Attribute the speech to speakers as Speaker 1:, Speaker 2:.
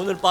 Speaker 1: 오늘 밤